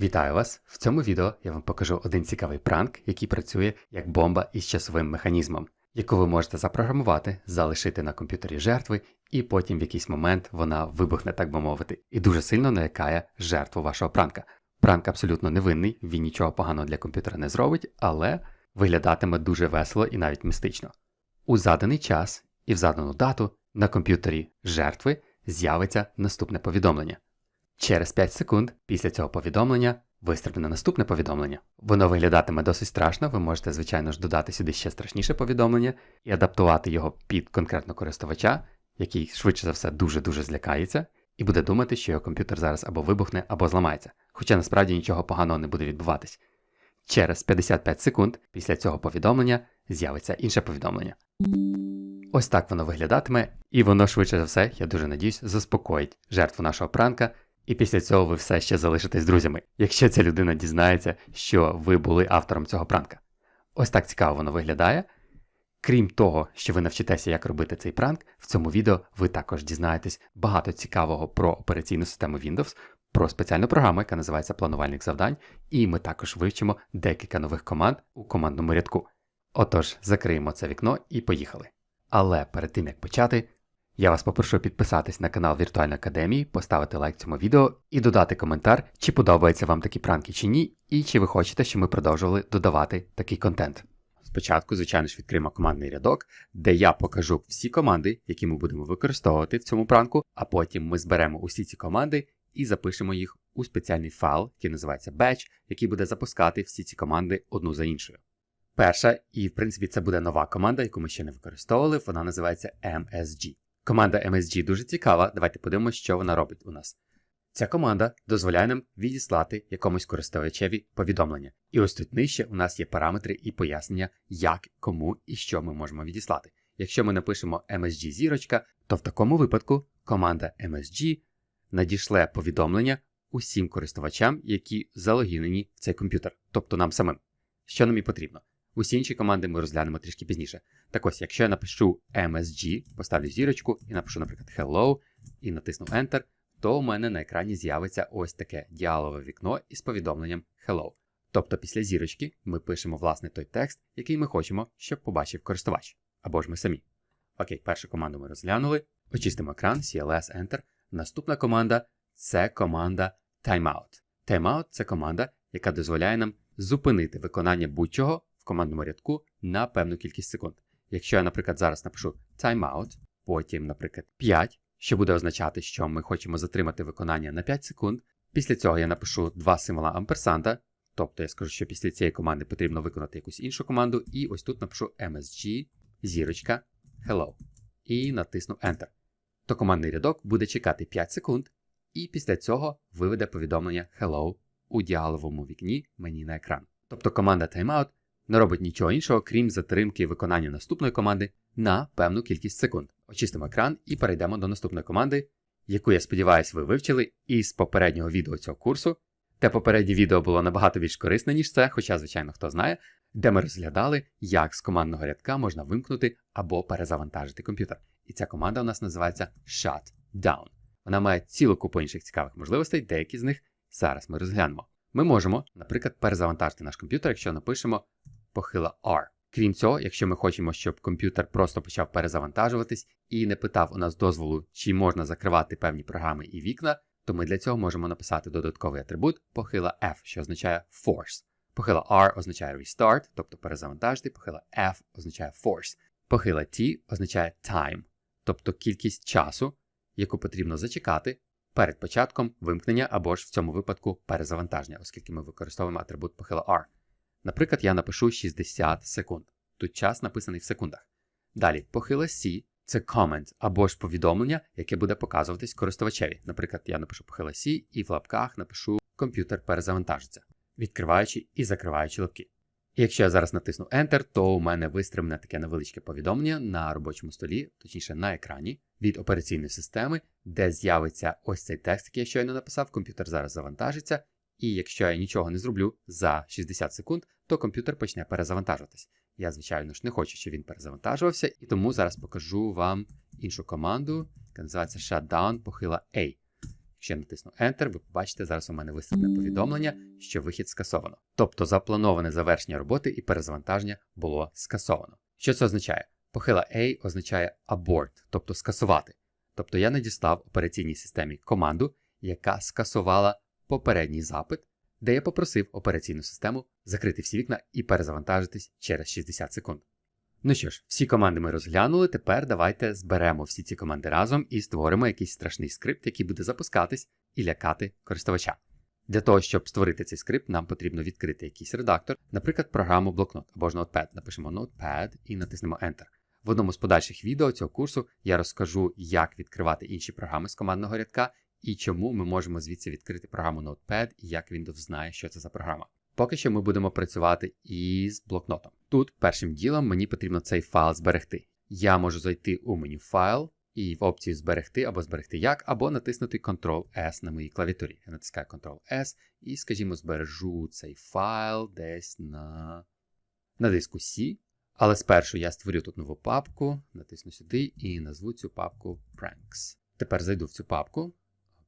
Вітаю вас! В цьому відео я вам покажу один цікавий пранк, який працює як бомба із часовим механізмом, яку ви можете запрограмувати, залишити на комп'ютері жертви, і потім в якийсь момент вона вибухне, так би мовити, і дуже сильно налякає жертву вашого пранка. Пранк абсолютно невинний, він нічого поганого для комп'ютера не зробить, але виглядатиме дуже весело і навіть містично. У заданий час і в задану дату на комп'ютері жертви з'явиться наступне повідомлення. Через 5 секунд після цього повідомлення вистрибне наступне повідомлення. Воно виглядатиме досить страшно, ви можете, звичайно ж, додати сюди ще страшніше повідомлення і адаптувати його під конкретно користувача, який швидше за все дуже-дуже злякається, і буде думати, що його комп'ютер зараз або вибухне, або зламається. Хоча насправді нічого поганого не буде відбуватись. Через 55 секунд після цього повідомлення з'явиться інше повідомлення. Ось так воно виглядатиме, і воно швидше за все, я дуже надіюсь, заспокоїть жертву нашого пранка, і після цього ви все ще залишитесь друзями, якщо ця людина дізнається, що ви були автором цього пранка. Ось так цікаво воно виглядає. Крім того, що ви навчитеся, як робити цей пранк, в цьому відео ви також дізнаєтесь багато цікавого про операційну систему Windows, про спеціальну програму, яка називається планувальник завдань, і ми також вивчимо декілька нових команд у командному рядку. Отож, закриємо це вікно і поїхали. Але перед тим як почати, я вас попрошу підписатись на канал Віртуальної Академії, поставити лайк цьому відео і додати коментар, чи подобаються вам такі пранки чи ні, і чи ви хочете, щоб ми продовжували додавати такий контент. Спочатку, звичайно ж, відкриємо командний рядок, де я покажу всі команди, які ми будемо використовувати в цьому пранку, а потім ми зберемо усі ці команди і запишемо їх у спеціальний файл, який називається Batch, який буде запускати всі ці команди одну за іншою. Перша, і в принципі це буде нова команда, яку ми ще не використовували, вона називається MSG. Команда MSG дуже цікава. Давайте подивимося, що вона робить у нас. Ця команда дозволяє нам відіслати якомусь користувачеві повідомлення. І ось тут нижче у нас є параметри і пояснення, як, кому і що ми можемо відіслати. Якщо ми напишемо MSG зірочка, то в такому випадку команда MSG надішле повідомлення усім користувачам, які залогінені в цей комп'ютер, тобто нам самим. Що нам і потрібно. Усі інші команди ми розглянемо трішки пізніше. Так ось, якщо я напишу MSG, поставлю зірочку і напишу, наприклад, Hello і натисну Enter, то у мене на екрані з'явиться ось таке діалове вікно із повідомленням Hello. Тобто після зірочки ми пишемо власне той текст, який ми хочемо, щоб побачив користувач. Або ж ми самі. Окей, першу команду ми розглянули. Очистимо екран, CLS Enter. Наступна команда це команда Timeout. Timeout це команда, яка дозволяє нам зупинити виконання будь-чого командному рядку на певну кількість секунд. Якщо я, наприклад, зараз напишу timeout, потім, наприклад, 5, що буде означати, що ми хочемо затримати виконання на 5 секунд. Після цього я напишу два символа амперсанта, тобто я скажу, що після цієї команди потрібно виконати якусь іншу команду, і ось тут напишу MSG, зірочка, hello. І натисну Enter. То командний рядок буде чекати 5 секунд, і після цього виведе повідомлення Hello у діаловому вікні мені на екран. Тобто команда Timeout не робить нічого іншого, крім затримки виконання наступної команди на певну кількість секунд. Очистимо екран і перейдемо до наступної команди, яку, я сподіваюся, ви вивчили із попереднього відео цього курсу. Те попереднє відео було набагато більш корисне, ніж це, хоча, звичайно, хто знає, де ми розглядали, як з командного рядка можна вимкнути або перезавантажити комп'ютер. І ця команда у нас називається Shutdown. Вона має цілу купу інших цікавих можливостей, деякі з них зараз ми розглянемо. Ми можемо, наприклад, перезавантажити наш комп'ютер, якщо напишемо похила R. Крім цього, якщо ми хочемо, щоб комп'ютер просто почав перезавантажуватись і не питав у нас дозволу, чи можна закривати певні програми і вікна, то ми для цього можемо написати додатковий атрибут похила F, що означає force. Похила R означає restart, тобто перезавантажити, похила F означає force. Похила T означає time, тобто кількість часу, яку потрібно зачекати перед початком вимкнення або ж в цьому випадку перезавантаження, оскільки ми використовуємо атрибут похила R. Наприклад, я напишу 60 секунд. Тут час написаний в секундах. Далі, похила C це comment або ж повідомлення, яке буде показуватись користувачеві. Наприклад, я напишу похила C і в лапках напишу комп'ютер перезавантажиться, відкриваючи і закриваючи лапки. І якщо я зараз натисну Enter, то у мене вистрибне таке невеличке повідомлення на робочому столі, точніше на екрані, від операційної системи, де з'явиться ось цей текст, який я щойно написав, комп'ютер зараз завантажиться. І якщо я нічого не зроблю за 60 секунд, то комп'ютер почне перезавантажуватись. Я, звичайно ж, не хочу, щоб він перезавантажувався, і тому зараз покажу вам іншу команду, яка називається Shutdown похила A. Якщо я натисну Enter, ви побачите, зараз у мене вистрибне повідомлення, що вихід скасовано. Тобто заплановане завершення роботи і перезавантаження було скасовано. Що це означає? Похила A означає abort, тобто скасувати. Тобто я надіслав операційній системі команду, яка скасувала попередній запит, де я попросив операційну систему закрити всі вікна і перезавантажитись через 60 секунд. Ну що ж, всі команди ми розглянули. Тепер давайте зберемо всі ці команди разом і створимо якийсь страшний скрипт, який буде запускатись і лякати користувача. Для того, щоб створити цей скрипт, нам потрібно відкрити якийсь редактор, наприклад, програму блокнот або ж Notepad. Напишемо Notepad і натиснемо Enter. В одному з подальших відео цього курсу я розкажу, як відкривати інші програми з командного рядка і чому ми можемо звідси відкрити програму Notepad і як Windows знає, що це за програма. Поки що ми будемо працювати із блокнотом. Тут першим ділом мені потрібно цей файл зберегти. Я можу зайти у меню файл і в опцію зберегти або зберегти як, або натиснути Ctrl-S на моїй клавіатурі. Я натискаю Ctrl-S і, скажімо, збережу цей файл десь на, на диску C. Але спершу я створю тут нову папку, натисну сюди і назву цю папку Pranks. Тепер зайду в цю папку.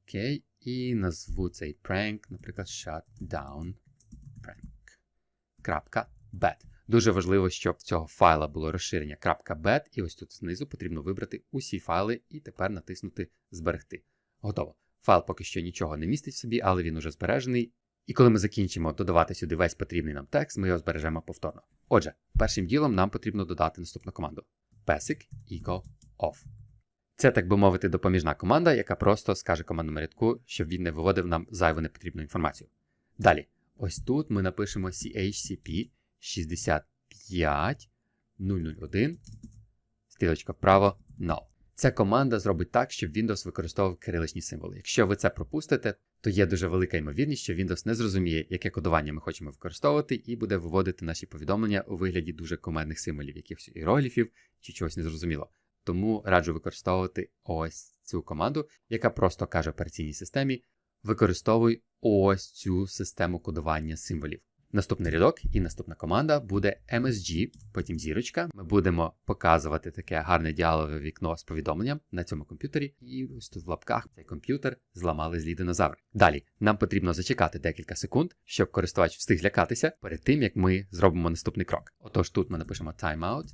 Окей, і назву цей prank, наприклад, shutdown prank.bat. Дуже важливо, щоб в цього файла було розширення .bat, і ось тут знизу потрібно вибрати усі файли і тепер натиснути Зберегти. Готово. Файл поки що нічого не містить в собі, але він уже збережений. І коли ми закінчимо додавати сюди весь потрібний нам текст, ми його збережемо повторно. Отже, першим ділом нам потрібно додати наступну команду: basic echo off. Це, так би мовити, допоміжна команда, яка просто скаже командному рядку, щоб він не виводив нам зайву непотрібну інформацію. Далі, ось тут ми напишемо CHCP 65001, стрілочка вправо, null. Ця команда зробить так, щоб Windows використовував кириличні символи. Якщо ви це пропустите, то є дуже велика ймовірність, що Windows не зрозуміє, яке кодування ми хочемо використовувати, і буде виводити наші повідомлення у вигляді дуже командних символів, якихось іерогліфів чи чогось незрозумілого. Тому раджу використовувати ось цю команду, яка просто каже операційній системі: використовуй ось цю систему кодування символів. Наступний рядок і наступна команда буде MSG, потім зірочка. Ми будемо показувати таке гарне діалогове вікно з повідомленням на цьому комп'ютері. І ось тут в лапках цей комп'ютер зламали злі динозаври. Далі нам потрібно зачекати декілька секунд, щоб користувач встиг лякатися перед тим, як ми зробимо наступний крок. Отож, тут ми напишемо timeout.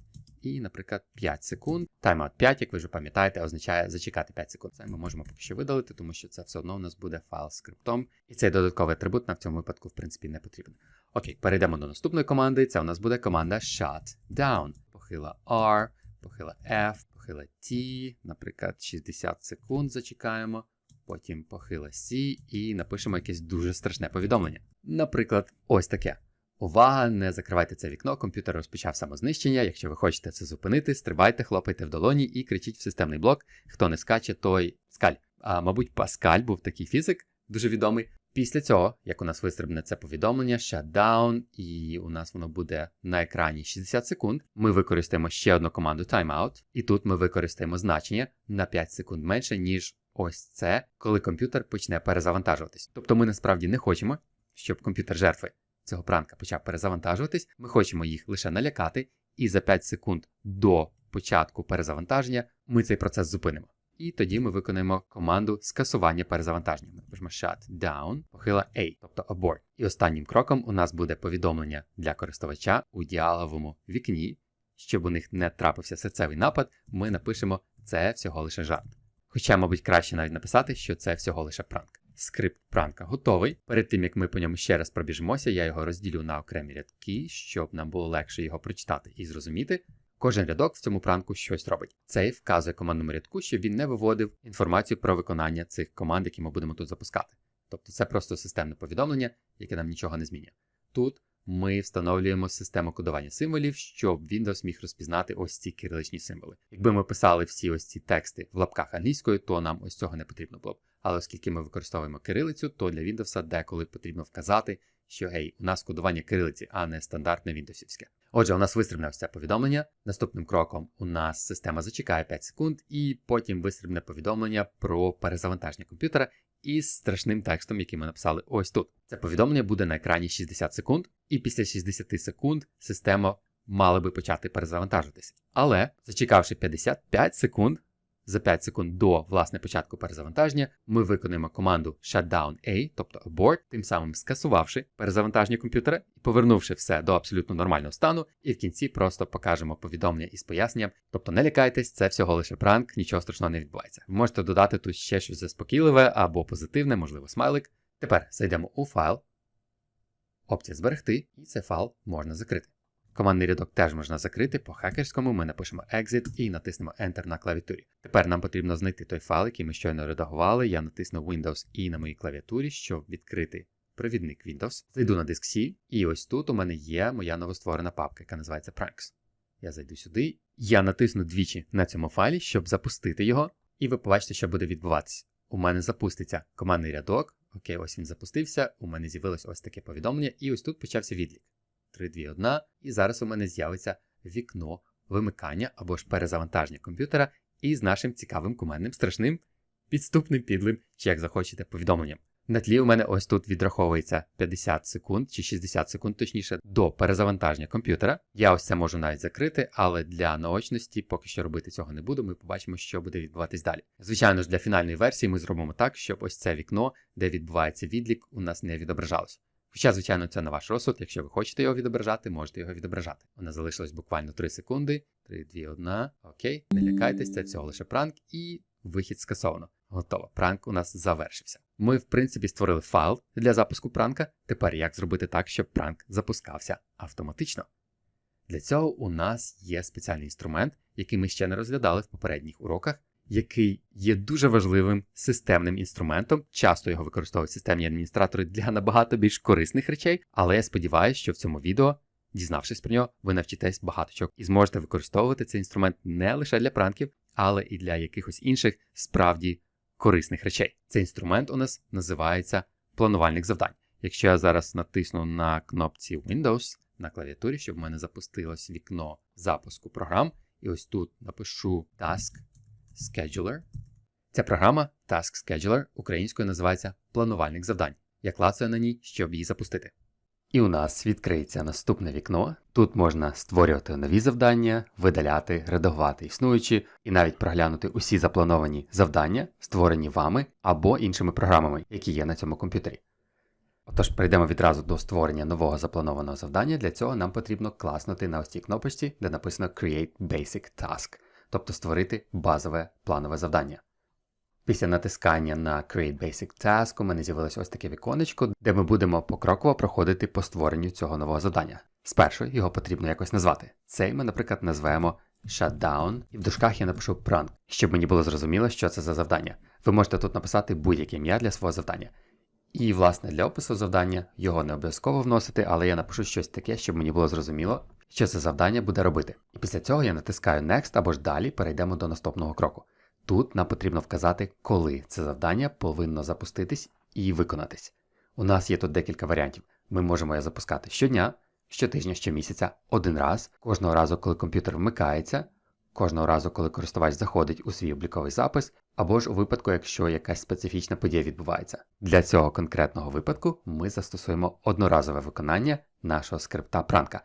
І, наприклад, 5 секунд. Timeout 5, як ви вже пам'ятаєте, означає зачекати 5 секунд. Це ми можемо поки що видалити, тому що це все одно у нас буде файл з скриптом. І цей додатковий атрибут нам в цьому випадку, в принципі, не потрібен. Окей, перейдемо до наступної команди. Це у нас буде команда shutdown. Похила R, похила F, похила T, наприклад, 60 секунд зачекаємо. Потім похила C і напишемо якесь дуже страшне повідомлення. Наприклад, ось таке. Увага, не закривайте це вікно, комп'ютер розпочав самознищення. Якщо ви хочете це зупинити, стрибайте, хлопайте в долоні і кричіть в системний блок. Хто не скаче, той скаль. А мабуть, Паскаль був такий фізик, дуже відомий. Після цього, як у нас вистрибне це повідомлення, shutdown, і у нас воно буде на екрані 60 секунд. Ми використаємо ще одну команду timeout, і тут ми використаємо значення на 5 секунд менше, ніж ось це, коли комп'ютер почне перезавантажуватись. Тобто ми насправді не хочемо, щоб комп'ютер жертви цього пранка почав перезавантажуватись. Ми хочемо їх лише налякати, і за 5 секунд до початку перезавантаження ми цей процес зупинимо. І тоді ми виконаємо команду скасування перезавантаження. Ми напишемо shutdown, похила A, тобто abort. І останнім кроком у нас буде повідомлення для користувача у діаловому вікні. Щоб у них не трапився серцевий напад, ми напишемо це всього лише жарт. Хоча, мабуть, краще навіть написати, що це всього лише пранк. Скрипт пранка готовий. Перед тим як ми по ньому ще раз пробіжимося, я його розділю на окремі рядки, щоб нам було легше його прочитати і зрозуміти. Кожен рядок в цьому пранку щось робить. Цей вказує командному рядку, щоб він не виводив інформацію про виконання цих команд, які ми будемо тут запускати. Тобто це просто системне повідомлення, яке нам нічого не змінює. Тут ми встановлюємо систему кодування символів, щоб Windows міг розпізнати ось ці кириличні символи. Якби ми писали всі ось ці тексти в лапках англійською, то нам ось цього не потрібно було б. Але оскільки ми використовуємо кирилицю, то для Windows деколи потрібно вказати, що гей, у нас кодування кирилиці, а не стандартне Windowsівське. Отже, у нас вистрибне це повідомлення. Наступним кроком у нас система зачекає 5 секунд, і потім вистрибне повідомлення про перезавантаження комп'ютера із страшним текстом, який ми написали ось тут. Це повідомлення буде на екрані 60 секунд, і після 60 секунд система мала би почати перезавантажитися. Але, зачекавши 55 секунд, за 5 секунд до власне початку перезавантаження ми виконуємо команду shutdown A, тобто abort, тим самим скасувавши перезавантаження комп'ютера і повернувши все до абсолютно нормального стану, і в кінці просто покажемо повідомлення із поясненням. Тобто не лякайтесь, це всього лише пранк, нічого страшного не відбувається. Ви можете додати тут ще щось заспокійливе або позитивне, можливо, смайлик. Тепер зайдемо у файл, опція зберегти, і цей файл можна закрити. Командний рядок теж можна закрити по хакерському, ми напишемо Exit і натиснемо Enter на клавіатурі. Тепер нам потрібно знайти той файл, який ми щойно редагували. Я натисну Windows і на моїй клавіатурі, щоб відкрити провідник Windows. Зайду на диск C, і ось тут у мене є моя новостворена папка, яка називається Pranks. Я зайду сюди, я натисну двічі на цьому файлі, щоб запустити його, і ви побачите, що буде відбуватися. У мене запуститься командний рядок. Окей, ось він запустився. У мене з'явилось ось таке повідомлення, і ось тут почався відлік. 3, 2, 1. І зараз у мене з'явиться вікно вимикання або ж перезавантаження комп'ютера із нашим цікавим кумедним, страшним, підступним підлим, чи як захочете, повідомленням. На тлі у мене ось тут відраховується 50 секунд чи 60 секунд, точніше, до перезавантаження комп'ютера. Я ось це можу навіть закрити, але для наочності поки що робити цього не буду. Ми побачимо, що буде відбуватись далі. Звичайно ж, для фінальної версії ми зробимо так, щоб ось це вікно, де відбувається відлік, у нас не відображалось. Хоча, звичайно, це на ваш розсуд. Якщо ви хочете його відображати, можете його відображати. Вона залишилось буквально 3 секунди. 3, 2, 1. Окей, не лякайтесь, це всього лише пранк, і вихід скасовано. Готово. Пранк у нас завершився. Ми, в принципі, створили файл для запуску пранка. Тепер як зробити так, щоб пранк запускався автоматично? Для цього у нас є спеціальний інструмент, який ми ще не розглядали в попередніх уроках, який є дуже важливим системним інструментом. Часто його використовують системні адміністратори для набагато більш корисних речей, але я сподіваюся, що в цьому відео, дізнавшись про нього, ви навчитесь багато чого і зможете використовувати цей інструмент не лише для пранків, але і для якихось інших справді корисних речей. Цей інструмент у нас називається планувальник завдань. Якщо я зараз натисну на кнопці Windows на клавіатурі, щоб в мене запустилось вікно запуску програм, і ось тут напишу Task Scheduler. Ця програма Task Scheduler українською називається планувальник завдань. Я клацаю на ній, щоб її запустити. І у нас відкриється наступне вікно. Тут можна створювати нові завдання, видаляти, редагувати існуючі і навіть проглянути усі заплановані завдання, створені вами або іншими програмами, які є на цьому комп'ютері. Отож, перейдемо відразу до створення нового запланованого завдання. Для цього нам потрібно класнути на ось цій кнопочці, де написано Create Basic Task, тобто створити базове планове завдання. Після натискання на Create Basic Task у мене з'явилось ось таке віконечко, де ми будемо покроково проходити по створенню цього нового завдання. Спершу його потрібно якось назвати. Цей ми, наприклад, назвемо Shutdown, і в дужках я напишу Prank, щоб мені було зрозуміло, що це за завдання. Ви можете тут написати будь-яке ім'я для свого завдання. І, власне, для опису завдання його не обов'язково вносити, але я напишу щось таке, щоб мені було зрозуміло, що це завдання буде робити. І після цього я натискаю Next або ж далі перейдемо до наступного кроку. Тут нам потрібно вказати, коли це завдання повинно запуститись і виконатись. У нас є тут декілька варіантів. Ми можемо його запускати щодня, щотижня, щомісяця, один раз, кожного разу, коли комп'ютер вмикається, кожного разу, коли користувач заходить у свій обліковий запис, або ж у випадку, якщо якась специфічна подія відбувається. Для цього конкретного випадку ми застосуємо одноразове виконання нашого скрипта пранка.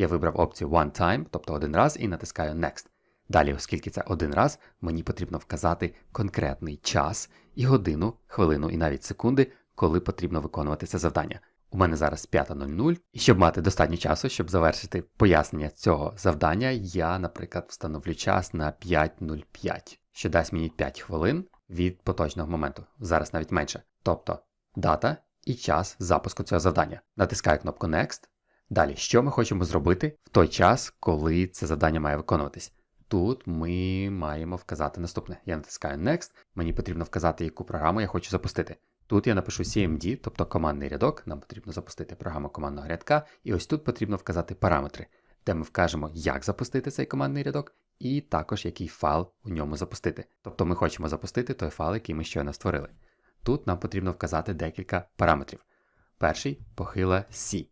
Я вибрав опцію One Time, тобто один раз, і натискаю Next. Далі, оскільки це один раз, мені потрібно вказати конкретний час і годину, хвилину і навіть секунди, коли потрібно виконувати це завдання. У мене зараз 5.00, і щоб мати достатньо часу, щоб завершити пояснення цього завдання, я, наприклад, встановлю час на 5.05, що дасть мені 5 хвилин від поточного моменту, зараз навіть менше. Тобто дата і час запуску цього завдання. Натискаю кнопку Next. Далі, що ми хочемо зробити в той час, коли це завдання має виконуватись. Тут ми маємо вказати наступне. Я натискаю Next, мені потрібно вказати, яку програму я хочу запустити. Тут я напишу CMD, тобто командний рядок, нам потрібно запустити програму командного рядка, і ось тут потрібно вказати параметри, де ми вкажемо, як запустити цей командний рядок, і також який файл у ньому запустити. Тобто ми хочемо запустити той файл, який ми щойно створили. Тут нам потрібно вказати декілька параметрів. Перший похила C.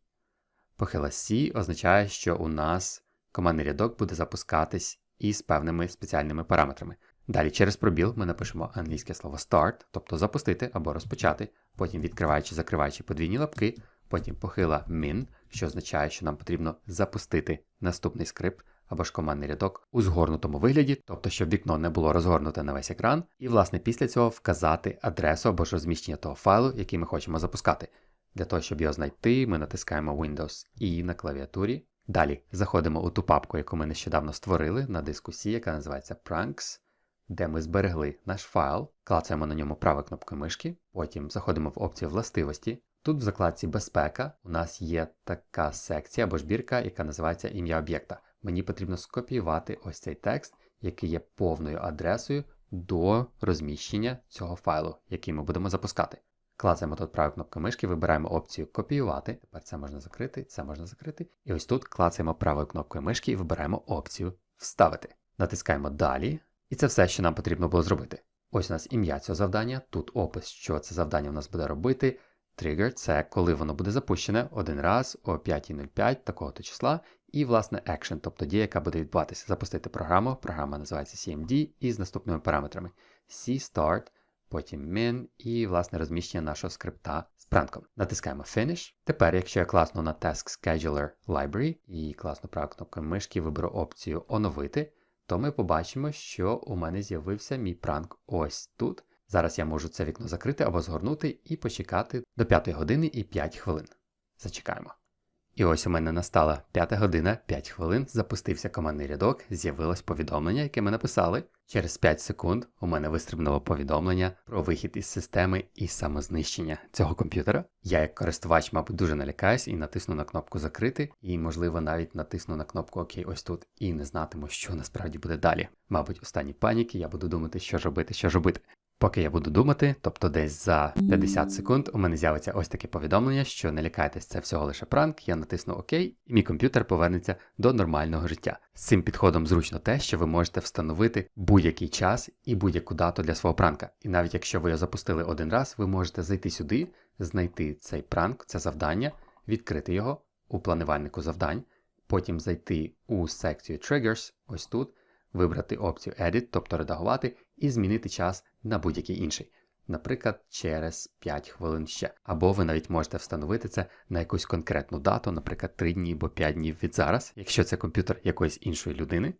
Похила C означає, що у нас командний рядок буде запускатись із певними спеціальними параметрами. Далі через пробіл ми напишемо англійське слово start, тобто запустити або розпочати, потім відкриваючи, закриваючи подвійні лапки, потім похила min, що означає, що нам потрібно запустити наступний скрипт або ж командний рядок у згорнутому вигляді, тобто щоб вікно не було розгорнуте на весь екран, і власне після цього вказати адресу або ж розміщення того файлу, який ми хочемо запускати. Для того, щоб його знайти, ми натискаємо Windows І на клавіатурі. Далі заходимо у ту папку, яку ми нещодавно створили на диску C, яка називається Pranks, де ми зберегли наш файл, клацаємо на ньому правою кнопкою мишки, потім заходимо в опцію властивості. Тут в закладці Безпека у нас є така секція або збірка, яка називається ім'я об'єкта. Мені потрібно скопіювати ось цей текст, який є повною адресою до розміщення цього файлу, який ми будемо запускати. Клацаємо тут правою кнопкою мишки, вибираємо опцію Копіювати. Тепер це можна закрити, це можна закрити. І ось тут клацаємо правою кнопкою мишки і вибираємо опцію Вставити. Натискаємо Далі. І це все, що нам потрібно було зробити. Ось у нас ім'я цього завдання, тут опис, що це завдання у нас буде робити. Trigger – це коли воно буде запущене один раз о 5.05 такого-то числа. І, власне, action, тобто дія, яка буде відбуватися. Запустити програму. Програма називається CMD із наступними параметрами: C-Start, потім min і, власне, розміщення нашого скрипта з пранком. Натискаємо Finish. Тепер, якщо я класну на Task Scheduler Library і класно правою кнопкою мишки виберу опцію Оновити, то ми побачимо, що у мене з'явився мій пранк ось тут. Зараз я можу це вікно закрити або згорнути і почекати до 5 години і 5 хвилин. Зачекаємо. І ось у мене настала 5 година, 5 хвилин, запустився командний рядок, з'явилось повідомлення, яке ми написали. Через 5 секунд у мене вистрибнуло повідомлення про вихід із системи і самознищення цього комп'ютера. Я, як користувач, мабуть, дуже налякаюсь і натисну на кнопку закрити, і, можливо, навіть натисну на кнопку ОК ось тут і не знатиму, що насправді буде далі. Мабуть, у стані паніки я буду думати, що ж робити, що ж робити. Поки я буду думати, тобто десь за 50 секунд у мене з'явиться ось таке повідомлення, що не лякайтесь, це всього лише пранк, я натисну ОК, і мій комп'ютер повернеться до нормального життя. З цим підходом зручно те, що ви можете встановити будь-який час і будь-яку дату для свого пранка. І навіть якщо ви його запустили один раз, ви можете зайти сюди, знайти цей пранк, це завдання, відкрити його у планувальнику завдань, потім зайти у секцію Triggers, ось тут, вибрати опцію Edit, тобто редагувати, і змінити час на будь-який інший. Наприклад, через 5 хвилин ще. Або ви навіть можете встановити це на якусь конкретну дату, наприклад, 3 дні або 5 днів від зараз, якщо це комп'ютер якоїсь іншої людини.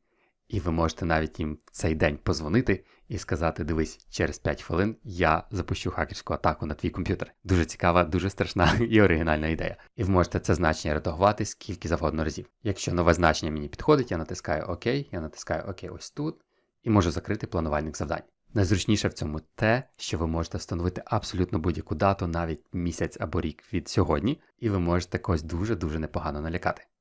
І ви можете навіть їм в цей день позвонити і сказати: дивись, через 5 хвилин я запущу хакерську атаку на твій комп'ютер. Дуже цікава, дуже страшна і оригінальна ідея. І ви можете це значення редагувати скільки завгодно разів. Якщо нове значення мені підходить, я натискаю ОК, я натискаю ОК ось тут і може закрити планувальник завдань. Найзручніше в цьому те, що ви можете встановити абсолютно будь-яку дату, навіть місяць або рік від сьогодні, і ви можете когось дуже-дуже непогано налякати.